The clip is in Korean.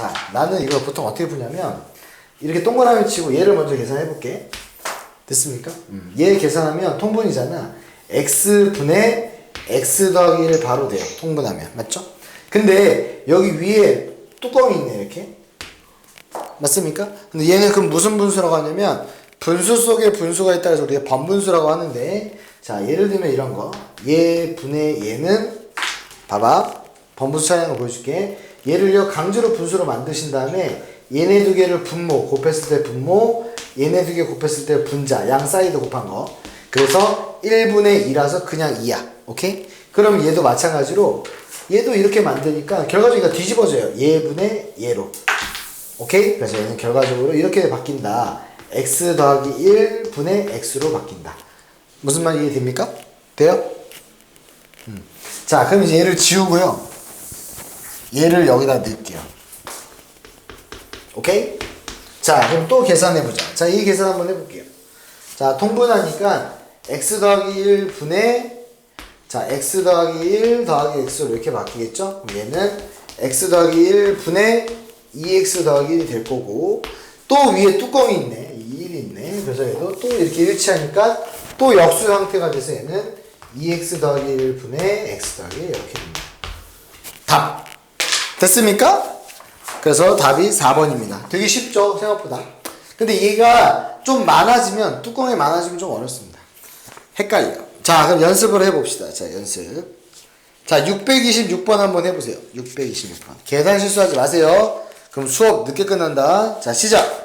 자, 나는 이거 보통 어떻게 푸냐면 이렇게 동그라미 치고 얘를 먼저 계산해 볼게. 됐습니까? 음. 얘 계산하면 통분이잖아. x분의 x 더하기 1 바로 돼요. 통분하면. 맞죠? 근데 여기 위에 뚜껑이 있네, 이렇게. 맞습니까? 근데 얘는 그럼 무슨 분수라고 하냐면 분수 속에 분수가 있다 해서 우리가 번분수라고 하는데 자 예를 들면 이런 거 얘 분의 얘는 봐봐 번분수 차이하는 거 보여줄게 얘를요 강제로 분수로 만드신 다음에 얘네 두 개를 분모 곱했을 때 분모 얘네 두 개 곱했을 때 분자 양 사이드 곱한 거 그래서 1분의 2라서 그냥 2야 오케이? 그럼 얘도 마찬가지로 얘도 이렇게 만드니까 결과적으로 뒤집어져요 얘분의 얘로 오케이? 그래서 얘는 결과적으로 이렇게 바뀐다. x 더하기 1분의 x로 바뀐다. 무슨 말 이해됩니까? 돼요? 음. 자, 그럼 이제 얘를 지우고요. 얘를 여기다 넣을게요. 오케이? 자, 그럼 또 계산해 보자. 자, 이 계산 한번 해볼게요. 자, 통분하니까 x 더하기 1분의 자, x 더하기 1 더하기 x로 이렇게 바뀌겠죠? 얘는 x 더하기 1분의 2x 더하기 1이 될 거고 또 위에 뚜껑이 있네. 1이 있네. 그래서 얘도 또 이렇게 일치하니까 또 역수 형태가 돼서 얘는 2x 더하기 1분의 x 더하기 1 이렇게 됩니다. 답! 됐습니까? 그래서 답이 4번입니다. 되게 쉽죠? 생각보다. 근데 얘가 좀 많아지면, 뚜껑이 많아지면 좀 어렵습니다. 헷갈려요. 자, 그럼 연습을 해봅시다. 자, 연습. 자, 626번 한번 해보세요. 626번. 계산 실수하지 마세요. 그럼 수업 늦게 끝난다. 자, 시작!